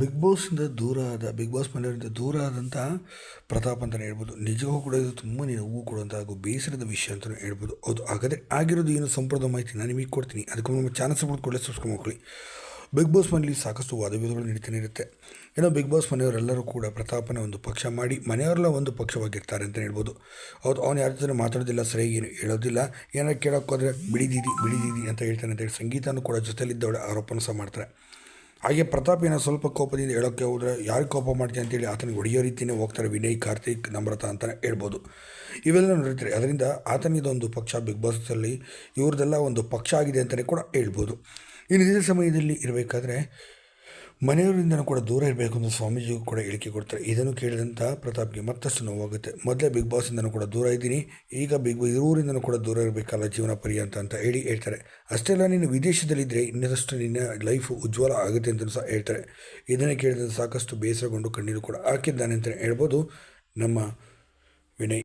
Big ಬಾಸಿಂದ ದೂರ ಆದ, big boss ಮನೆಯವರಿಂದ ದೂರ ಆದಂಥ ಪ್ರತಾಪ್ ಅಂತಲೇ ಹೇಳ್ಬೋದು. ನಿಜವೂ ಕೂಡ ಇದು ತುಂಬ ನೋವು ಕೊಡುವಂಥ ಹಾಗೂ ಬೇಸರದ ವಿಷಯ ಅಂತಲೂ ಹೇಳ್ಬೋದು. ಅದು ಹಾಗಾದರೆ ಆಗಿರೋದು ಏನು ಸಂಪೂರ್ಣ ಮಾಹಿತಿ ನಾನು ನಿಮಗೆ ಕೊಡ್ತೀನಿ. ಅದಕ್ಕೆ ನಮ್ಮ ಚಾನಲ್ ಕೂಡಲೇ ಸಬ್ಸ್ಕ್ರೈಬ್ ಮಾಡ್ಕೊಳ್ಳಿ. ಬಿಗ್ ಬಾಸ್ ಮನೆಯಲ್ಲಿ ಸಾಕಷ್ಟು ವಾದವಿವಾದಗಳು ನಡೀತಾನೆ ಇರುತ್ತೆ. ಏನೋ ಬಿಗ್ ಬಾಸ್ ಮನೆಯವರೆಲ್ಲರೂ ಕೂಡ ಪ್ರತಾಪನ ಒಂದು ಪಕ್ಷ ಮಾಡಿ ಮನೆಯವರೆಲ್ಲ ಒಂದು ಪಕ್ಷವಾಗಿರ್ತಾರೆ ಅಂತ ಹೇಳ್ಬೋದು. ಅವ್ರು ಅವ್ನು ಯಾರ ಜೊತೆ ಮಾತಾಡೋದಿಲ್ಲ, ಸರಿಯಾಗಿ ಏನು ಹೇಳೋದಿಲ್ಲ. ಏನಾರು ಕೇಳೋಕ್ಕೋದ್ರೆ ಬಿಡಿದೀದಿ ಬಿಡಿದೀದಿ ಅಂತ ಹೇಳ್ತಾನೆ ಅಂತೇಳಿ ಸಂಗೀತನೂ ಕೂಡ ಜೊತೆಯಲ್ಲಿದ್ದವಳೆ ಆರೋಪನ ಸಹ ಮಾಡ್ತಾರೆ. ಹಾಗೆ ಪ್ರತಾಪ್ ಏನೋ ಸ್ವಲ್ಪ ಕೋಪದಿಂದ ಹೇಳೋಕ್ಕೆ ಹೋದರೆ ಯಾರು ಕೋಪ ಮಾಡ್ತೀನಿ ಅಂತೇಳಿ ಆತನಿಗೆ ಹೊಡೆಯೋ ರೀತಿಯೇ ಹೋಗ್ತಾರೆ ವಿನಯ್, ಕಾರ್ತಿಕ್, ನಮ್ರತ ಅಂತಲೇ ಹೇಳ್ಬೋದು. ಇವೆಲ್ಲ ನೋಡಿರ್ತಾರೆ ಅದರಿಂದ ಆತನಿದೊಂದು ಪಕ್ಷ ಬಿಗ್ ಬಾಸಲ್ಲಿ ಇವ್ರದ್ದೆಲ್ಲ ಒಂದು ಪಕ್ಷ ಆಗಿದೆ ಅಂತಲೇ ಕೂಡ ಹೇಳ್ಬೋದು. ಇನ್ನು ಇದೇ ಸಮಯದಲ್ಲಿ ಇರಬೇಕಾದ್ರೆ ಮನೆಯವರಿಂದನೂ ಕೂಡ ದೂರ ಇರಬೇಕು ಅಂತ ಸ್ವಾಮೀಜಿಗೂ ಕೂಡ ಹೇಳಿಕೆ ಕೊಡ್ತಾರೆ. ಇದನ್ನು ಕೇಳಿದಂಥ ಪ್ರತಾಪ್ಗೆ ಮತ್ತಷ್ಟು ನೋವಾಗುತ್ತೆ. ಮೊದಲೇ ಬಿಗ್ ಬಾಸಿಂದನೂ ಕೂಡ ದೂರ ಇದ್ದೀನಿ. ಈಗ ಬಿಗ್ ಊರಿಂದನೂ ಕೂಡ ದೂರ ಇರಬೇಕಲ್ಲ ಜೀವನ ಪರ್ಯಂತ ಅಂತ ಹೇಳಿ ಹೇಳ್ತಾರೆ. ಅಷ್ಟೇ ಅಲ್ಲ, ನೀನು ವಿದೇಶದಲ್ಲಿದ್ದರೆ ಇನ್ನದಷ್ಟು ನಿನ್ನ ಲೈಫು ಉಜ್ವಲ ಆಗುತ್ತೆ ಅಂತ ಸಹ ಹೇಳ್ತಾರೆ. ಇದನ್ನೇ ಕೇಳಿದಂಥ ಸಾಕಷ್ಟು ಬೇಸರಗೊಂಡು ಕಣ್ಣೀರು ಕೂಡ ಹಾಕಿದ್ದಾನೆ ಅಂತಲೇ ಹೇಳ್ಬೋದು ನಮ್ಮ ವಿನಯ್.